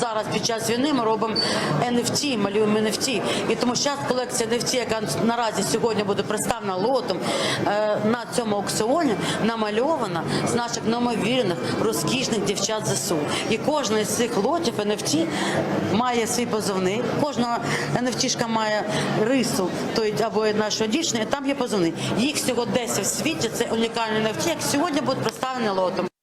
зараз під час війни ми робимо NFT, малюємо NFT. І тому зараз колекція NFT, яка наразі сьогодні буде представлена лотом е, на цьому аукціоні, намальована з наших неймовірних розкішних дівчат ЗСУ. І кожна з цих лотів NFT має свій позивний. Кожна NFT-шка має рису той або нашої дівчини, і там є позивний. Їх всього 10 в світі. Це унікальні NFT, як сьогодні будуть представлені лотом.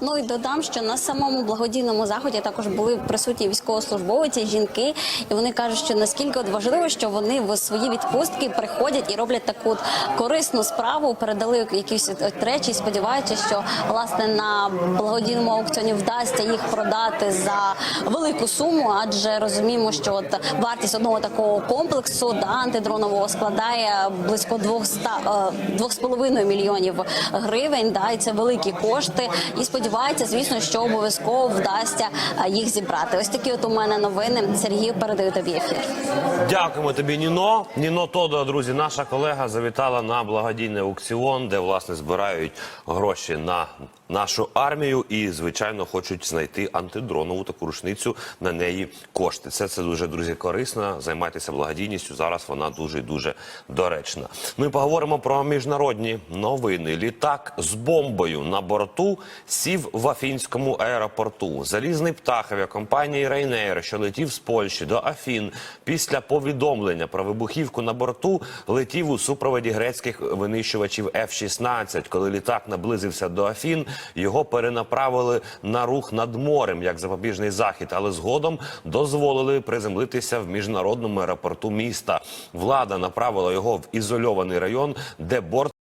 Ну і додам, що на самому благодійному заході також були присутні військовослужбовці, жінки, і вони кажуть, що наскільки от важливо, що вони в свої відпустки приходять і роблять таку от корисну справу, передали якісь речі, і сподіваються, що власне на благодійному аукціоні вдасться їх продати за велику суму, адже розуміємо, що от вартість одного такого комплексу да, антидронового складає близько 200, е, 2,5 мільйонів гривень. Да, і це великі кошти. І сподіваються, звісно, що обов'язково вдасться їх зібрати. Ось такі от у мене новини. Сергію передаю тобі ефір. Дякуємо тобі, Ніно. Ніно Тодо, друзі, наша колега завітала на благодійний аукціон, де власне збирають гроші на нашу армію і, звичайно, хочуть знайти антидронову таку рушницю на неї кошти. Це це дуже друзі корисно. Займайтеся благодійністю. Зараз вона дуже дуже доречна. Ми поговоримо про міжнародні новини. Літак з бомбою на борту сів в Афінському аеропорту. Залізний птах авіакомпанії Ryanair, що летів з Польщі до Афін, після повідомлення про вибухівку на борту летів у супроводі грецьких винищувачів F-16. Коли літак наблизився до Афін, його перенаправили на рух над морем як запобіжний захід, але згодом дозволили приземлитися в міжнародному аеропорту міста. Влада направила його в ізольований район, де борт